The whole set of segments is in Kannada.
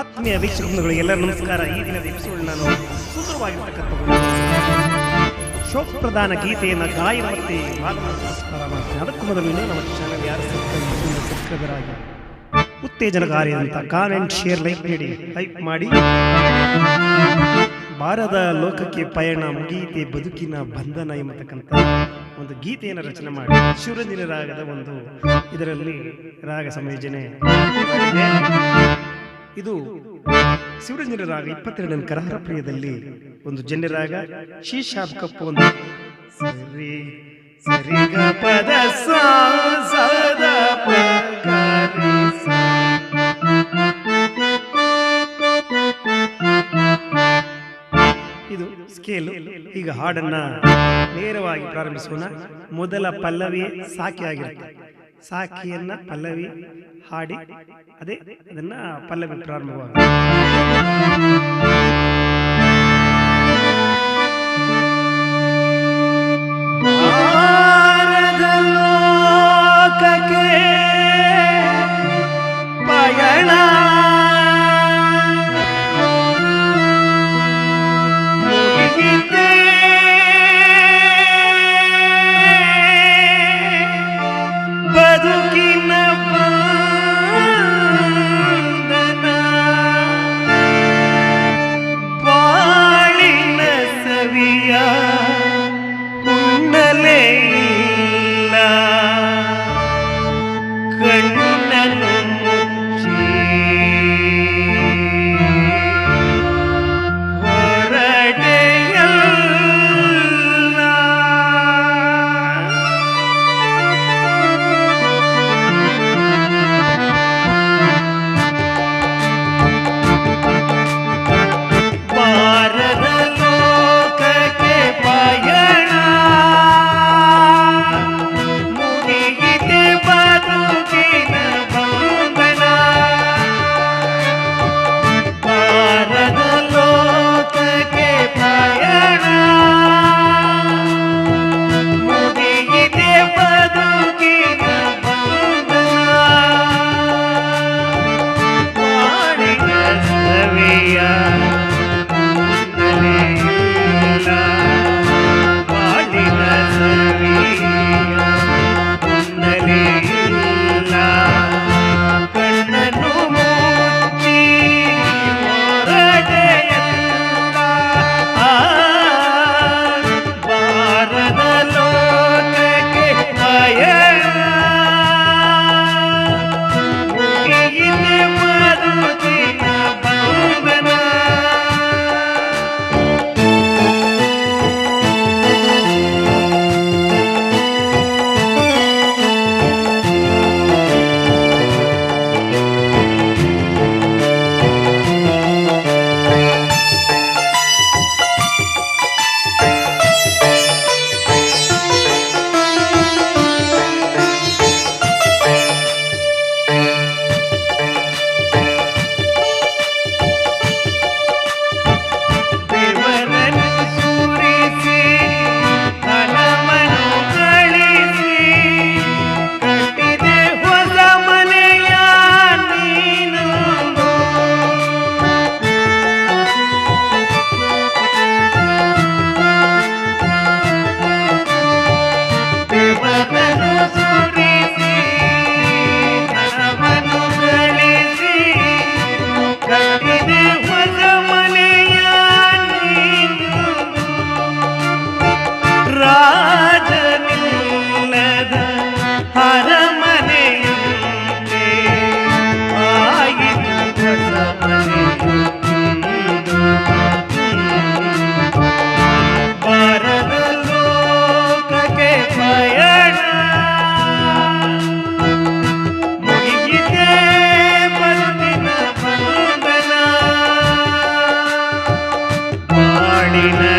ಆತ್ಮೀಯ ವೀಕ್ಷಕರುಗಳು ಎಲ್ಲರೂ ನಮಸ್ಕಾರ. ಈ ದಿನದ ಎಪಿಸೋಡ್ ನಾನು ಸುಂದರವಾಗಿರ್ತಕ್ಕಂಥ ಶೋಕ ಪ್ರಧಾನ ಗೀತೆಯನ್ನು ಗಾಯನ ಮತ್ತೆ ಅದಕ್ಕೂ ಮೊದಲು ನಮ್ಮ ಚಾನಲ್ ಯಾರು ಸಬ್ಸ್ಕ್ರೈಬರ್ ಆಗಿ. ಉತ್ತೇಜನಕಾರಿ ಅಂತ ಕಾಮೆಂಟ್ ಶೇರ್ ಲೈಕ್ ನೀಡಿ ಲೈಕ್ ಮಾಡಿ. ಬಾರದ ಲೋಕಕ್ಕೆ ಪಯಣ ಮುಗೀತೆ ಬದುಕಿನ ಬಂಧನ ಎಂಬತಕ್ಕಂಥ ಒಂದು ಗೀತೆಯನ್ನು ರಚನೆ ಮಾಡಿ. ಶಿವರಂಜನ ರಾಗದ ಒಂದು ಇದರಲ್ಲಿ ರಾಗ ಸಂಯೋಜನೆ. ಇದು ಶಿವರಂಜನ ರಾಗ ಇಪ್ಪತ್ತೆರಡನೇ ಕರಹರ ಪ್ರಿಯದಲ್ಲಿ ಒಂದು ಜನ್ಯ ರಾಗ ಶೀಶಾಬ್ ಕಪ್ಪು ಒಂದು. ಸರಿ ಸರಿ ಗ. ಇದು ಸ್ಕೇಲ್. ಈಗ ಹಾಡನ್ನ ನೇರವಾಗಿ ಪ್ರಾರಂಭಿಸೋಣ. ಮೊದಲ ಪಲ್ಲವಿ ಸಾಕಿ ಆಗಿರುತ್ತೆ ಸಾಕಿಯನ್ನ ಪಲ್ಲವಿ ಹಾಡಿ ಅದೇ ಅದನ್ನ ಪಲ್ಲವಿ ಪ್ರಾರಂಭವಾಗ Amen.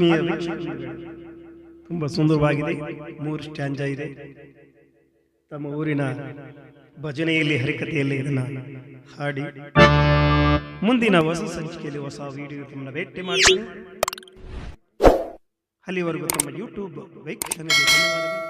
ಆತ್ಮೀಯ ವೀಕ್ಷಕರೇ, ತುಂಬ ಸುಂದರವಾಗಿದೆ ಮೂರು ಸ್ಟ್ಯಾಂಜ ಇದೆ. ತಮ್ಮ ಊರಿನ ಭಜನೆಯಲ್ಲಿ ಹರಿಕತೆಯಲ್ಲಿ ಇದನ್ನು ಹಾಡಿ ಮುಂದಿನ ಹೊಸ ಸಂಚಿಕೆಯಲ್ಲಿ ಹೊಸ ವಿಡಿಯೋ ತಮ್ಮನ್ನು ಭೇಟಿ ಮಾಡ್ತೀನಿ. ಅಲ್ಲಿವರೆಗೂ ತಮ್ಮ ಯೂಟ್ಯೂಬ್ ವೀಕ್ಷಣೆಗೆ ಧನ್ಯವಾದಗಳು.